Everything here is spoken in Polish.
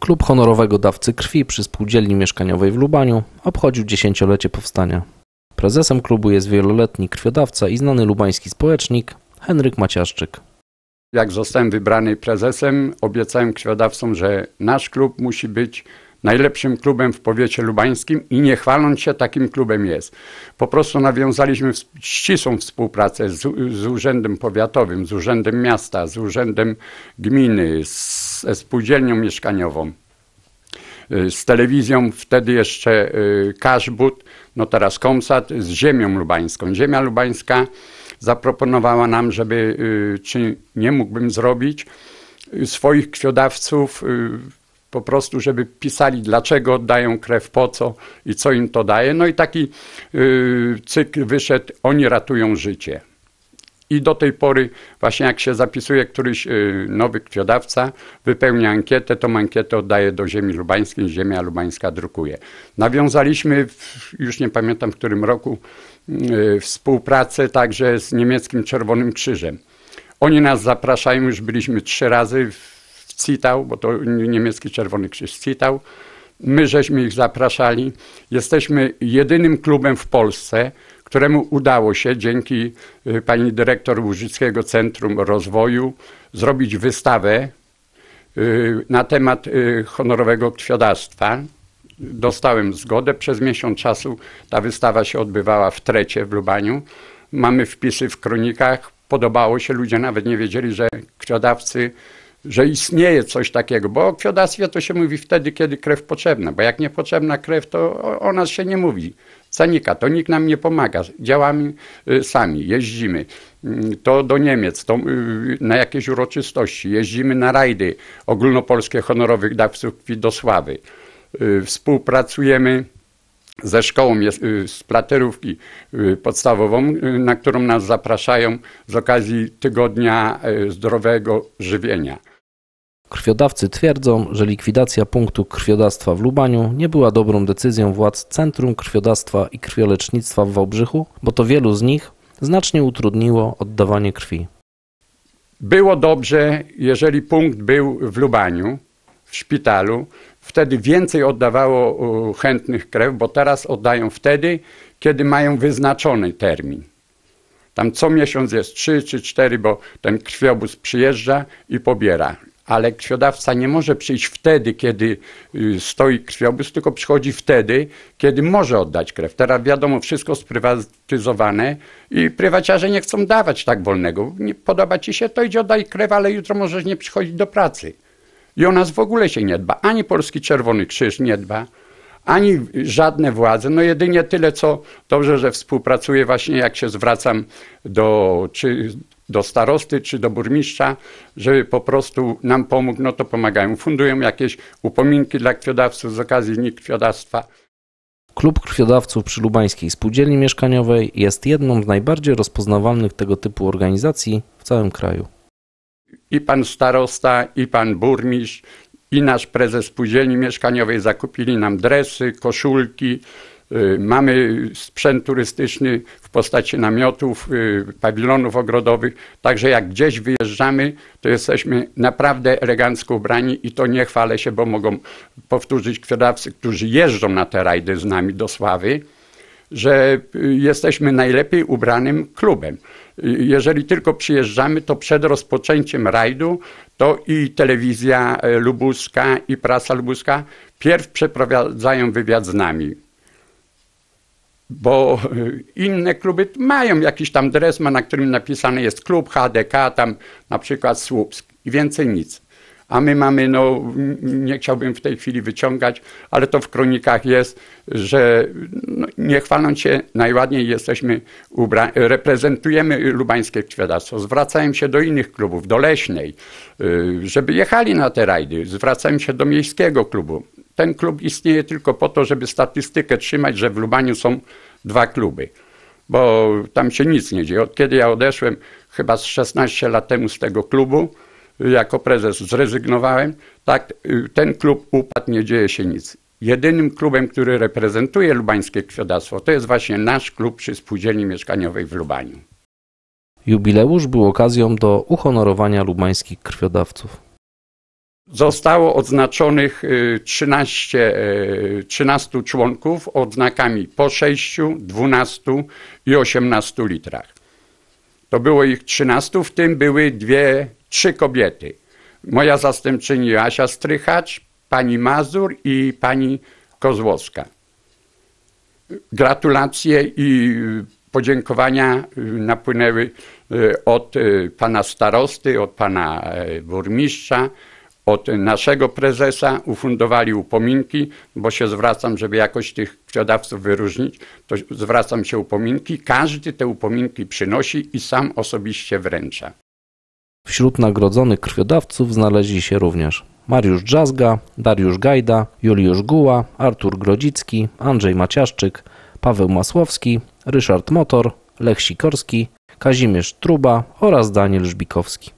Klub honorowego dawcy krwi przy spółdzielni mieszkaniowej w Lubaniu obchodził dziesięciolecie powstania. Prezesem klubu jest wieloletni krwiodawca i znany lubański społecznik Henryk Maciaszczyk. Jak zostałem wybrany prezesem, obiecałem krwiodawcom, że nasz klub musi być najlepszym klubem w powiecie lubańskim i nie chwaląc się, takim klubem jest. Po prostu nawiązaliśmy ścisłą współpracę z, z Urzędem Powiatowym, z Urzędem Miasta, z Urzędem Gminy, z, ze Spółdzielnią Mieszkaniową, y, z telewizją, wtedy jeszcze y, Kaszbut, no teraz Komsat, z Ziemią Lubańską. Ziemia Lubańska zaproponowała nam, żeby, y, czy nie mógłbym zrobić swoich krwiodawców po prostu, żeby pisali, dlaczego oddają krew, po co i co im to daje. No i taki cykl wyszedł, oni ratują życie. I do tej pory, właśnie jak się zapisuje któryś yy, nowy krwiodawca, wypełnia ankietę, tą ankietę oddaje do ziemi lubańskiej, ziemia lubańska drukuje. Nawiązaliśmy, w, już nie pamiętam w którym roku, yy, współpracę także z niemieckim Czerwonym Krzyżem. Oni nas zapraszają, już byliśmy trzy razy w Citał, bo to niemiecki Czerwony Krzyż Citał. My żeśmy ich zapraszali. Jesteśmy jedynym klubem w Polsce, któremu udało się dzięki y, pani dyrektor Łużyckiego Centrum Rozwoju zrobić wystawę y, na temat y, honorowego krwiodawstwa. Dostałem zgodę. Przez miesiąc czasu ta wystawa się odbywała w Trecie w Lubaniu. Mamy wpisy w kronikach. Podobało się, ludzie nawet nie wiedzieli, że krwiodawcy że istnieje coś takiego, bo o krwiodawstwie to się mówi wtedy, kiedy krew potrzebna, bo jak niepotrzebna krew, to o, o nas się nie mówi. Zanika, to nikt nam nie pomaga. Działamy y, sami, jeździmy. Mm, to do Niemiec, to y, na jakieś uroczystości, jeździmy na rajdy ogólnopolskie honorowych dawców krwi do sławy. Y, współpracujemy ze szkołą z platerówki podstawową, na którą nas zapraszają z okazji Tygodnia Zdrowego Żywienia. Krwiodawcy twierdzą, że likwidacja punktu krwiodawstwa w Lubaniu nie była dobrą decyzją władz Centrum Krwiodawstwa i Krwiolecznictwa w Wałbrzychu, bo to wielu z nich znacznie utrudniło oddawanie krwi. Było dobrze, jeżeli punkt był w Lubaniu, w szpitalu, wtedy więcej oddawało chętnych krew, bo teraz oddają wtedy, kiedy mają wyznaczony termin. Tam co miesiąc jest trzy czy cztery, bo ten krwiobóz przyjeżdża i pobiera ale krwiodawca nie może przyjść wtedy, kiedy y, stoi krwiobóz, tylko przychodzi wtedy, kiedy może oddać krew. Teraz wiadomo, wszystko sprywatyzowane i prywaciarze nie chcą dawać tak wolnego. Nie podoba ci się, to idzie oddaj krew, ale jutro możesz nie przychodzić do pracy. I o nas w ogóle się nie dba. Ani Polski Czerwony Krzyż nie dba, ani żadne władze. No jedynie tyle, co dobrze, że współpracuję właśnie, jak się zwracam do, czy do starosty czy do burmistrza, żeby po prostu nam pomógł, no to pomagają. Fundują jakieś upominki dla krwiodawców z okazji Dni Krwiodawstwa. Klub Krwiodawców przy Lubańskiej Spółdzielni Mieszkaniowej jest jedną z najbardziej rozpoznawalnych tego typu organizacji w całym kraju. I pan starosta, i pan burmistrz, i nasz prezes Spółdzielni Mieszkaniowej zakupili nam dresy, koszulki, Y, mamy sprzęt turystyczny postaci namiotów, y, pawilonów ogrodowych, także jak gdzieś wyjeżdżamy, to jesteśmy naprawdę elegancko ubrani i to nie chwalę się, bo mogą powtórzyć krwiodawcy, którzy jeżdżą na te rajdy z nami do Sławy, że y, jesteśmy najlepiej ubranym klubem. Jeżeli tylko przyjeżdżamy, to przed rozpoczęciem rajdu to i telewizja lubuska, i prasa lubuska pierw przeprowadzają wywiad z nami bo y, inne kluby mają jakiś tam dresma, na którym napisane jest klub HDK, tam na przykład Słupsk i więcej nic. A my mamy, no nie chciałbym w tej chwili wyciągać, ale to w kronikach jest, że no, nie chwaląc się, najładniej jesteśmy ubrani, reprezentujemy lubańskie krwiodawstwo. Zwracają się do innych klubów, do Leśnej, y, żeby jechali na te rajdy. Zwracają się do miejskiego klubu ten klub istnieje tylko po to, żeby statystykę trzymać, że w Lubaniu są dwa kluby. Bo tam się nic nie dzieje. Od kiedy ja odeszłem, chyba z 16 lat temu z tego klubu, jako prezes zrezygnowałem, tak ten klub upadł, nie dzieje się nic. Jedynym klubem, który reprezentuje lubańskie krwiodawstwo, to jest właśnie nasz klub przy Spółdzielni Mieszkaniowej w Lubaniu. Jubileusz był okazją do uhonorowania lubańskich krwiodawców. Zostało odznaczonych y, 13, y, 13 członków odznakami po 6, 12 i 18 litrach. To było ich 13, w tym były dwie, trzy kobiety. Moja zastępczyni Asia Strychacz, pani Mazur i pani Kozłowska. Gratulacje i podziękowania y, napłynęły y, od y, pana starosty, od pana y, burmistrza, od naszego prezesa. Ufundowali upominki, bo się zwracam, żeby jakoś tych krwiodawców wyróżnić, to zwracam się upominki. Każdy te upominki przynosi i sam osobiście wręcza. Wśród nagrodzonych krwiodawców znaleźli się również Mariusz Drzazga, Dariusz Gajda, Juliusz Guła, Artur Grodzicki, Andrzej Maciaszczyk, Paweł Masłowski, Ryszard Motor, Lech Sikorski, Kazimierz Truba oraz Daniel Żbikowski.